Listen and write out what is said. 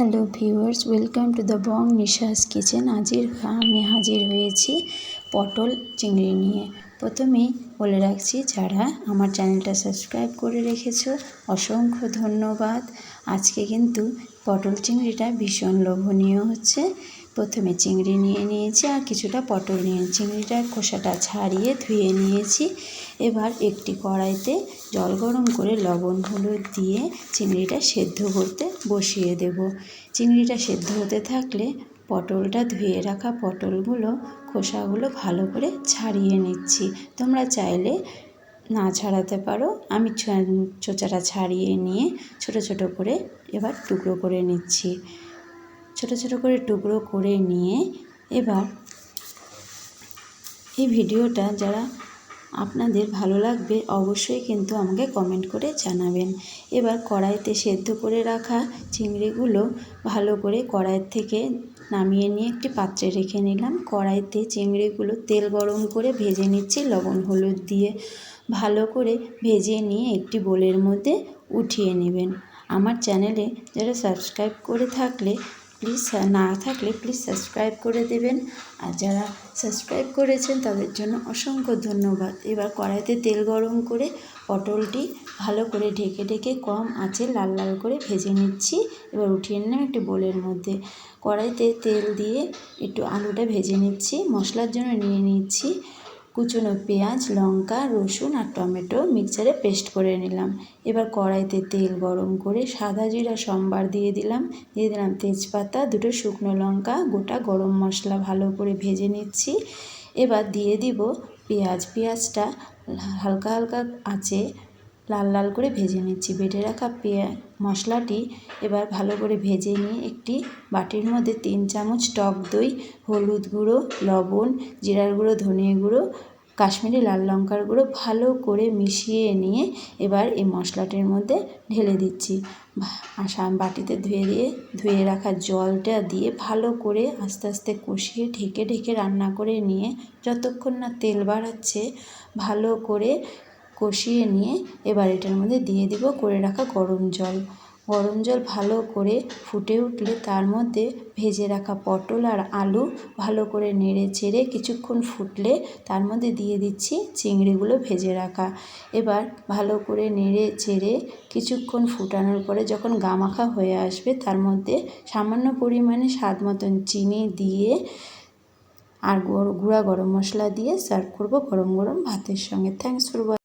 Hello viewers welcome to the Bong Nisha's kitchen আজির আমি হাজির হয়েছি পটল চিংড়ি নিয়ে। প্রথমেই বলে রাখছি, যারা আমার চ্যানেলটা সাবস্ক্রাইব করে রেখেছো, অসংখ্য ধন্যবাদ। আজকে কিন্তু পটল চিংড়িটা ভীষণ লোভনীয় হচ্ছে। প্রথমে চিংড়ি নিয়ে নিয়েছি আর কিছুটা পটল নিয়ে চিংড়িটার খোসাটা ছাড়িয়ে ধুয়ে নিয়েছি। এবার একটি কড়াইতে জল গরম করে লবণ, হলুদ দিয়ে চিংড়িটা সেদ্ধ করতে বসিয়ে দেব। চিংড়িটা সেদ্ধ হতে থাকলে পটলটা ধুয়ে রাখা পটলগুলো, খোসাগুলো ভালো করে ছাড়িয়ে নিচ্ছি। তোমরা চাইলে না ছাড়াতে পারো। আমি চোচাটা ছাড়িয়ে নিয়ে ছোট ছোট করে এবার টুকরো করে নিচ্ছি। ছোট ছোট করে টুকরো করে নিয়ে এবার এই ভিডিওটা যারা আপনাদের ভালো লাগবে অবশ্যই কিন্তু আমাকে কমেন্ট করে জানাবেন। এবার কড়াইতে সেদ্ধ করে রাখা চিংড়িগুলো ভালো করে কড়াইয়ের থেকে নামিয়ে নিয়ে একটি পাত্রে রেখে নিলাম। কড়াইতে চিংড়িগুলো তেল গরম করে ভেজে নিচ্ছি লবণ, হলুদ দিয়ে। ভালো করে ভেজে নিয়ে একটি বোলের মধ্যে উঠিয়ে নেবেন। আমার চ্যানেলে যারা সাবস্ক্রাইব করে থাকলে প্লিজ না থাকলে প্লিজ সাবস্ক্রাইব করে দেবেন। আর যারা সাবস্ক্রাইব করেছেন, তাদের জন্য অসংখ্য ধন্যবাদ। এবার কড়াইতে তেল গরম করে পটলটি ভালো করে ঢেকে ঢেকে কম আঁচে লাল লাল করে ভেজে নিচ্ছি। এবার উঠিয়ে নিলাম একটি বোলের মধ্যে। কড়াইতে তেল দিয়ে একটু আলুটা ভেজে নিচ্ছি। মশলার জন্য নিয়ে নিচ্ছি কুচনো পেঁয়াজ, লঙ্কা, রসুন আর টমেটো মিক্সারে পেস্ট করে নিলাম। এবার কড়াইতে তেল গরম করে সাদা জিরা সম্বার দিয়ে দিলাম। দিয়ে দিলাম তেজপাতা, দুটো শুকনো লঙ্কা, গোটা গরম মশলা ভালো করে ভেজে নিচ্ছি। এবার দিয়ে দিব পেঁয়াজ। পেঁয়াজটা হালকা হালকা আঁচে লাল লাল করে ভেজে নিচ্ছি। বেটে রাখা পেঁয়া মশলাটি এবার ভালো করে ভেজে নিয়ে একটি বাটির মধ্যে তিন চামচ টক দই, হলুদ গুঁড়ো, লবণ, জিরার গুঁড়ো, ধনিয়া গুঁড়ো, কাশ্মীরি লাল লঙ্কার গুঁড়ো ভালো করে মিশিয়ে নিয়ে এবার এই মশলাটির মধ্যে ঢেলে দিচ্ছি। বাটিতে ধুয়ে দিয়ে, ধুয়ে রাখা জলটা দিয়ে ভালো করে আস্তে আস্তে কষিয়ে ঢেকে ঢেকে রান্না করে নিয়ে যতক্ষণ না তেল বাড়াচ্ছে, ভালো করে কষিয়ে নিয়ে এবার এটার মধ্যে দিয়ে দিব করে রাখা গরম জল। গরম জল ভালো করে ফুটে উঠলে তার মধ্যে ভেজে রাখা পটল আর আলু ভালো করে নেড়ে চেড়ে কিছুক্ষণ ফুটলে তার মধ্যে দিয়ে দিচ্ছি চিংড়িগুলো ভেজে রাখা। এবার ভালো করে নেড়ে চেড়ে কিছুক্ষণ ফুটানোর পরে যখন গামাখা হয়ে আসবে তার মধ্যে সামান্য পরিমাণে স্বাদ মতন চিনি দিয়ে আর গুঁড়া গরম মশলা দিয়ে সার্ভ করব গরম গরম ভাতের সঙ্গে। Thanks for